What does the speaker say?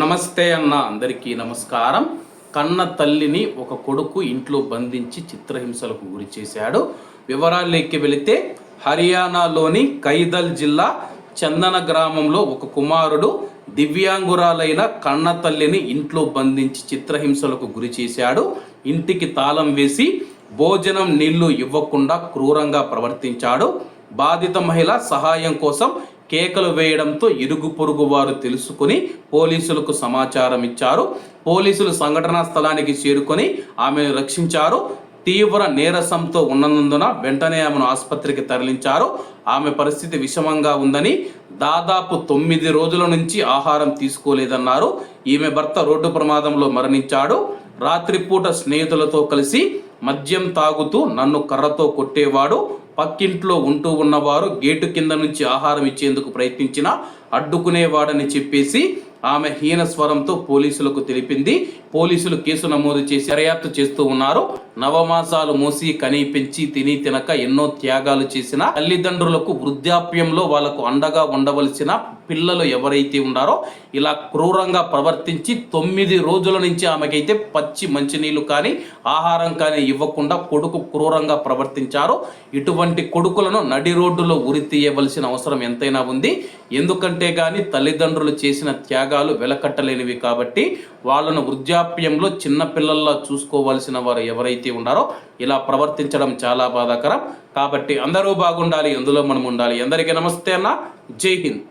నమస్తే అన్న అందరికీ నమస్కారం. కన్న తల్లిని ఒక కొడుకు ఇంట్లో బంధించి చిత్రహింసలకు గురి చేశాడు. వివరాల్లోకి వెళితే హర్యానాలోని కైదల్ జిల్లా చందన గ్రామంలో ఒక కుమారుడు దివ్యాంగురాలైన కన్న తల్లిని ఇంట్లో బంధించి చిత్రహింసలకు గురి చేశాడు. ఇంటికి తాళం వేసి భోజనం నీళ్ళు ఇవ్వకుండా క్రూరంగా ప్రవర్తించాడు. బాధిత మహిళ సహాయం కోసం కేకలు వేయడంతో ఇరుగు పొరుగు వారు తెలుసుకుని పోలీసులకు సమాచారం ఇచ్చారు. పోలీసులు సంఘటనా స్థలానికి చేరుకొని ఆమెను రక్షించారు. తీవ్ర నీరసంతో ఉన్నందున వెంటనే ఆమెను ఆసుపత్రికి తరలించారు. ఆమె పరిస్థితి విషమంగా ఉందని దాదాపు తొమ్మిది రోజుల నుంచి ఆహారం తీసుకోలేదన్నారు. ఈమె భర్త రోడ్డు ప్రమాదంలో మరణించాడు. రాత్రిపూట స్నేహితులతో కలిసి మద్యం తాగుతూ నన్ను కర్రతో కొట్టేవాడు. పక్కింట్లో ఉంటూ ఉన్నవారు గేటు కింద నుంచి ఆహారం ఇచ్చేందుకు ప్రయత్నించినా అడ్డుకునేవాడని చెప్పేసి ఆమె హీన స్వరంతో పోలీసులకు తెలిపింది. పోలీసులు కేసు నమోదు చేసి దర్యాప్తు చేస్తూ ఉన్నారు. నవమాసాలు మూసి కని పెంచి తిని తినక ఎన్నో త్యాగాలు చేసిన తల్లిదండ్రులకు వృద్ధాప్యంలో వాళ్ళకు అండగా ఉండవలసిన పిల్లలు ఎవరైతే ఉన్నారో ఇలా క్రూరంగా ప్రవర్తించి తొమ్మిది రోజుల నుంచి ఆమెకైతే పచ్చి మంచినీళ్ళు కానీ ఆహారం కానీ ఇవ్వకుండా కొడుకు క్రూరంగా ప్రవర్తించారు. ఇటువంటి కొడుకులను నడి రోడ్డులో ఉరి తీయవలసిన అవసరం ఎంతైనా ఉంది. ఎందుకంటే కానీ తల్లిదండ్రులు చేసిన త్యాగాలు వెలకట్టలేనివి కాబట్టి వాళ్ళను వృద్ధాప్యంలో చిన్నపిల్లల్లా చూసుకోవాల్సిన వారు ఎవరైతే ఎవరైతే ఉన్నారో ఇలా ప్రవర్తించడం చాలా బాధాకరం. కాబట్టి అందరూ బాగుండాలి ఎందులో మనం ఉండాలి అందరికీ నమస్తే అన్న. జై హింద్.